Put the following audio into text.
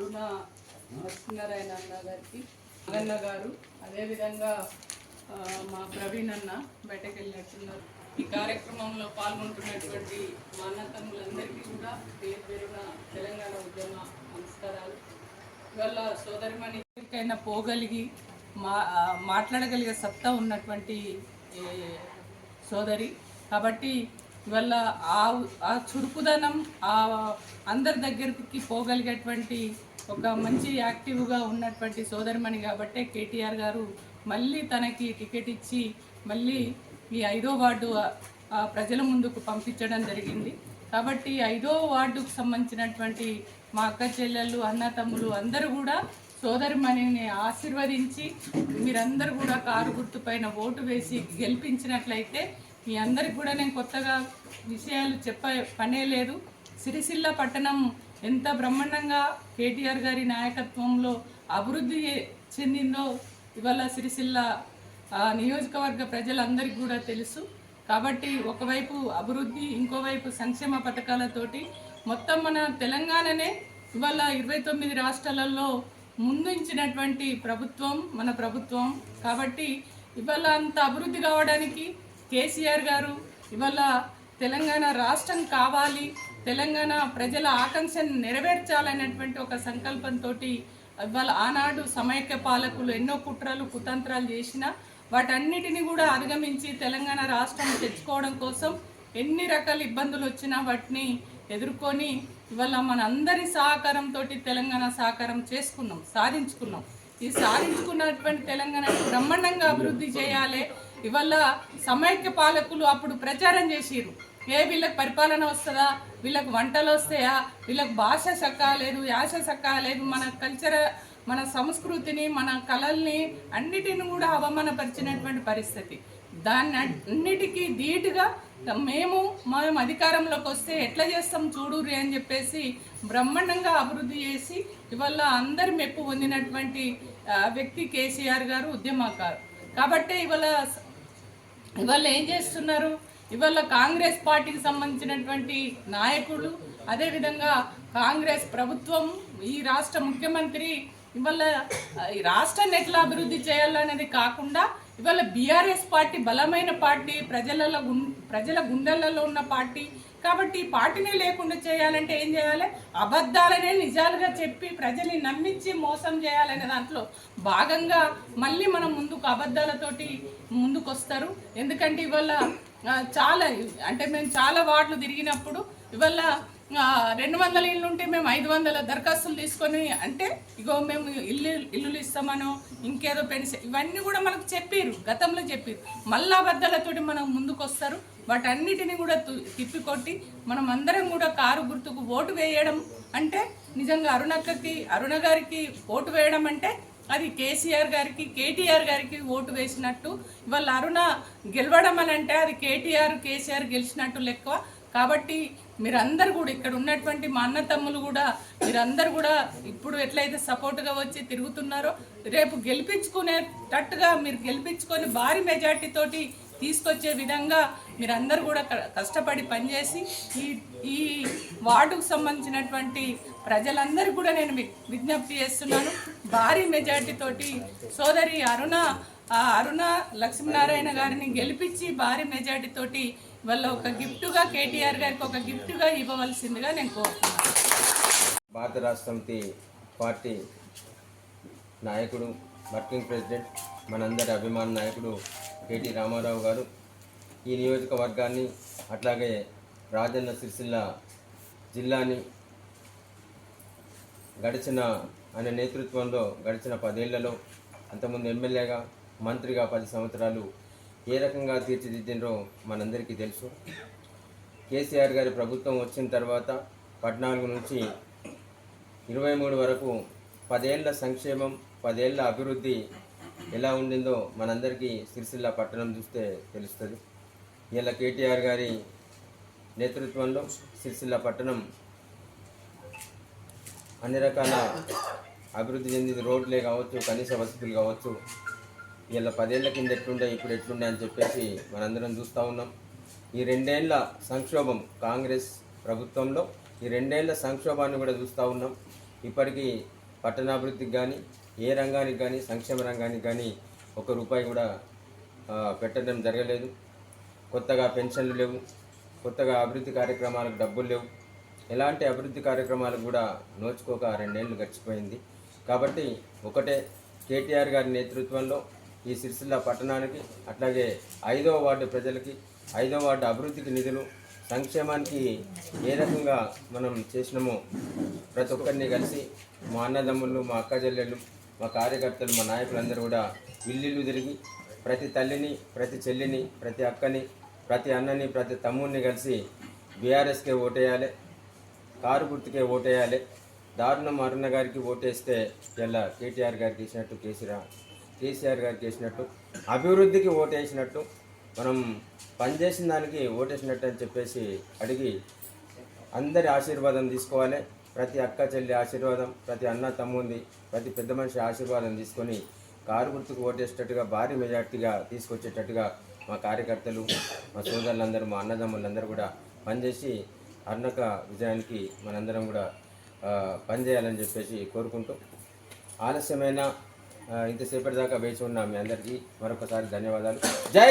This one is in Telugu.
అరుణ లక్ష్మీనారాయణ అన్న గారికి అన్న గారు అదేవిధంగా మా ప్రవీణ్ అన్న బయటకు వెళ్ళినట్టున్నారు ఈ కార్యక్రమంలో పాల్గొంటున్నటువంటి మా అన్న తమ్ములందరికీ కూడా పేరు పేరున తెలంగాణ ఉద్యమ నమస్కారాలు. ఇవాళ సోదరిమణి ఎవరికైనా పోగలిగి మా మాట్లాడగలిగే సత్తా ఉన్నటువంటి సోదరి. కాబట్టి ఇవాళ ఆ ఆ చురుకుదనం ఆ అందరి దగ్గరికి పోగలిగేటువంటి ఒక మంచి యాక్టివ్గా ఉన్నటువంటి సోదరిమణి కాబట్టే కేటీఆర్ గారు మళ్ళీ తనకి టికెట్ ఇచ్చి మళ్ళీ ఈ ఐదో వార్డు ప్రజల ముందుకు పంపించడం జరిగింది. కాబట్టి ఐదో వార్డుకు సంబంధించినటువంటి మా అక్క చెల్లెళ్ళు అన్న తమ్ములు అందరూ కూడా సోదరిమణిని ఆశీర్వదించి మీరందరూ కూడా కారు గుర్తుపైన ఓటు వేసి గెలిపించినట్లయితే మీ అందరికి కూడా నేను కొత్తగా విషయాలు చెప్ప పనే లేదు. సిరిసిల్ల పట్టణం ఎంత బ్రహ్మాండంగా కేటీఆర్ గారి నాయకత్వంలో అభివృద్ధి చెందిందో ఇవాళ సిరిసిల్ల నియోజకవర్గ ప్రజలందరికీ కూడా తెలుసు. కాబట్టి ఒకవైపు అభివృద్ధి ఇంకోవైపు సంక్షేమ పథకాలతోటి మొత్తం మన తెలంగాణనే ఇవాళ ఇరవై తొమ్మిది రాష్ట్రాలలో ముందుంచినటువంటి ప్రభుత్వం మన ప్రభుత్వం. కాబట్టి ఇవాళ అంత అభివృద్ధి కావడానికి కేసీఆర్ గారు ఇవాళ తెలంగాణ రాష్ట్రం కావాలి తెలంగాణ ప్రజల ఆకాంక్షను నెరవేర్చాలనేటువంటి ఒక సంకల్పంతో ఇవాళ ఆనాడు సమైక్య పాలకులు ఎన్నో కుట్రలు కుతంత్రాలు చేసినా వాటన్నిటిని కూడా అధిగమించి తెలంగాణ రాష్ట్రం తెచ్చుకోవడం కోసం ఎన్ని రకాల ఇబ్బందులు వచ్చినా వాటిని ఎదుర్కొని ఇవాళ మన అందరి సహకారంతో తెలంగాణ సహకారం చేసుకున్నాం సాధించుకున్నాం. ఈ సాధించుకున్నటువంటి తెలంగాణ బ్రహ్మాండంగా అభివృద్ధి చేయాలి. ఇవాళ సమైక్య పాలకులు అప్పుడు ప్రచారం చేసిరు ఏ వీళ్ళకి పరిపాలన వస్తుందా? వీళ్ళకి వంటలు వస్తాయా? వీళ్ళకి భాష సక్కాలేదు యాస సక్కాలేదు మన కల్చర్ మన సంస్కృతిని మన కళల్ని అన్నిటిని కూడా అవమానపరిచినటువంటి పరిస్థితి. దాన్ని అన్నిటికీ ధీటుగా మేము మేము అధికారంలోకి వస్తే ఎట్లా చేస్తాం చూడుర్రి అని చెప్పేసి బ్రహ్మాండంగా అభివృద్ధి చేసి ఇవాళ అందరి మెప్పు పొందినటువంటి వ్యక్తి కేసీఆర్ గారు ఉద్యమకారు. కాబట్టి ఇవాళ ఇవాళ ఏం చేస్తున్నారు? ఇవాళ కాంగ్రెస్ పార్టీకి సంబంధించినటువంటి నాయకులు అదేవిధంగా కాంగ్రెస్ ప్రభుత్వం ఈ రాష్ట్ర ముఖ్యమంత్రి ఇవాళ ఈ రాష్ట్రాన్ని ఎట్లా అభివృద్ధి చేయాలనేది కాకుండా ఇవాళ బీఆర్ఎస్ పార్టీ బలమైన పార్టీ ప్రజలలో గుం- ప్రజల గుండెలలో ఉన్న పార్టీ. కాబట్టి ఈ పార్టీనే లేకుండా చేయాలంటే ఏం చేయాలి? అబద్ధాలనే నిజాలుగా చెప్పి ప్రజల్ని నమ్మించి మోసం చేయాలనే దాంట్లో భాగంగా మళ్ళీ మనం ముందుకు అబద్ధాలతోటి ముందుకు వస్తారు ఎందుకంటే ఇవాళ చాలా అంటే మేము చాలా వార్డులు తిరిగినప్పుడు ఇవాళ రెండు వందల ఇల్లు ఉంటే మేము ఐదు వందల దరఖాస్తులు తీసుకొని అంటే ఇగో మేము ఇల్లు ఇల్లులు ఇస్తామనో ఇంకేదో పెన్షన్ ఇవన్నీ కూడా మనకు చెప్పారు గతంలో చెప్పారు మళ్ళా బద్దలతోటి మనం ముందుకు వస్తారు వాటన్నిటిని కూడా తిప్పికొట్టి మనం అందరం కూడా కారు గుర్తుకు ఓటు వేయడం అంటే నిజంగా అరుణక్కకి అరుణ గారికి ఓటు వేయడం అంటే అది కేసీఆర్ గారికి కేటీఆర్ గారికి ఓటు వేసినట్టు. ఇవాళ అరుణ గెలవడం అని అంటే అది కేటీఆర్ కేసీఆర్ గెలిచినట్టు లెక్క. కాబట్టి మీరందరూ కూడా ఇక్కడ ఉన్నటువంటి మా అన్న తమ్ములు కూడా మీరందరూ కూడా ఇప్పుడు ఎట్లయితే సపోర్ట్గా వచ్చి తిరుగుతున్నారో రేపు గెలిపించుకునేటట్టుగా మీరు గెలిపించుకొని భారీ మెజార్టీతోటి తీసుకొచ్చే విధంగా మీరందరూ కూడా క- కష్టపడి పనిచేసి ఈ ఈ వార్డుకు సంబంధించినటువంటి ప్రజలందరూ కూడా నేను వి- విజ్ఞప్తి చేస్తున్నాను. భారీ మెజార్టీతోటి సోదరి అరుణ ఆ అరుణ లక్ష్మీనారాయణ గారిని గెలిపించి భారీ మెజార్టీతోటి వాళ్ళ ఒక గిఫ్ట్గా కేటీఆర్ గారికి ఒక గిఫ్ట్గా ఇవ్వవలసిందిగా నేను కోరుతున్నాను. భారత రాష్ట్ర సమితి పార్టీ నాయకుడు వర్కింగ్ ప్రెసిడెంట్ మనందరి అభిమాన నాయకుడు కేటీ రామారావు గారు ఈ నియోజకవర్గాన్ని అట్లాగే రాజన్న సిరిసిల్ల జిల్లాని గడిచిన ఆయన నేతృత్వంలో గడిచిన పదేళ్ళలో అంతకుముందు ఎమ్మెల్యేగా మంత్రిగా పది సంవత్సరాలు ఏ రకంగా తీర్చిదిద్దినో మనందరికీ తెలుసు. కేసీఆర్ గారి ప్రభుత్వం వచ్చిన తర్వాత పద్నాలుగు నుంచి ఇరవై మూడు వరకు పదేళ్ళ సంక్షేమం పదేళ్ళ అభివృద్ధి ఎలా ఉండిందో మనందరికీ సిరిసిల్ల పట్టణం చూస్తే తెలుస్తుంది. ఇలా కేటీఆర్ గారి నేతృత్వంలో సిరిసిల్ల పట్టణం అన్ని రకాల అభివృద్ధి చెందింది. రోడ్లే కావచ్చు కనీస వసతులు కావచ్చు. ఇలా పదేళ్ళ కింద ఎట్లుండే ఇప్పుడు ఎట్లుండే అని చెప్పేసి మనందరం చూస్తూ ఉన్నాం. ఈ రెండేళ్ళ సంక్షోభం కాంగ్రెస్ ప్రభుత్వంలో ఈ రెండేళ్ళ సంక్షోభాన్ని కూడా చూస్తూ ఉన్నాం. ఇప్పటికీ పట్టణాభివృద్ధికి కానీ ఏ రంగానికి కానీ సంక్షేమ రంగానికి కానీ ఒక రూపాయి కూడా పెట్టడం జరగలేదు. కొత్తగా పెన్షన్లు లేవు. కొత్తగా అభివృద్ధి కార్యక్రమాలకు డబ్బులు లేవు. ఎలాంటి అభివృద్ధి కార్యక్రమాలకు కూడా నోచుకోక రెండేళ్ళు గడిచిపోయింది. కాబట్టి ఒకటే కేటీఆర్ గారి నేతృత్వంలో ఈ సిరిసిల్ల పట్టణానికి అట్లాగే ఐదవ వార్డు ప్రజలకి ఐదవ వార్డు అభివృద్ధికి నిధులు సంక్షేమానికి ఏ రకంగా మనం చేసినామో ప్రతి ఒక్కరిని కలిసి మా అన్నదమ్ములు మా అక్క చెల్లెళ్ళు మా కార్యకర్తలు మా నాయకులందరూ కూడా ఇల్లు తిరిగి ప్రతి తల్లిని ప్రతి చెల్లిని ప్రతి అక్కని ప్రతి అన్నని ప్రతి తమ్ముడిని కలిసి బీఆర్ఎస్కే ఓటేయాలి కారు గుర్తుకే ఓటేయాలి దారుణం అరుణ గారికి ఓటేస్తే ఇలా కేటీఆర్ గారికి వేసినట్టు కేసీఆర్ కేసీఆర్ గారికి వేసినట్టు అభివృద్ధికి ఓటేసినట్టు మనం పనిచేసిన దానికి ఓటేసినట్టు అని చెప్పేసి అడిగి అందరి ఆశీర్వాదం తీసుకోవాలి. ప్రతి అక్క చెల్లి ఆశీర్వాదం ప్రతి అన్న తమ్ముంది ప్రతి పెద్ద మనిషి ఆశీర్వాదం తీసుకొని కారు గుర్తుకు ఓటేసేటట్టుగా భారీ మెజార్టీగా తీసుకొచ్చేటట్టుగా మా కార్యకర్తలు మా సోదరులందరూ మా అన్నదమ్ములందరూ కూడా పనిచేసి అర్ణక విజయానికి మనందరం కూడా పనిచేయాలని చెప్పేసి కోరుకుంటూ ఆలస్యమైన ఇంతసేపటి దాకా వేచి ఉన్న మీ అందరికీ మరొకసారి ధన్యవాదాలు. జై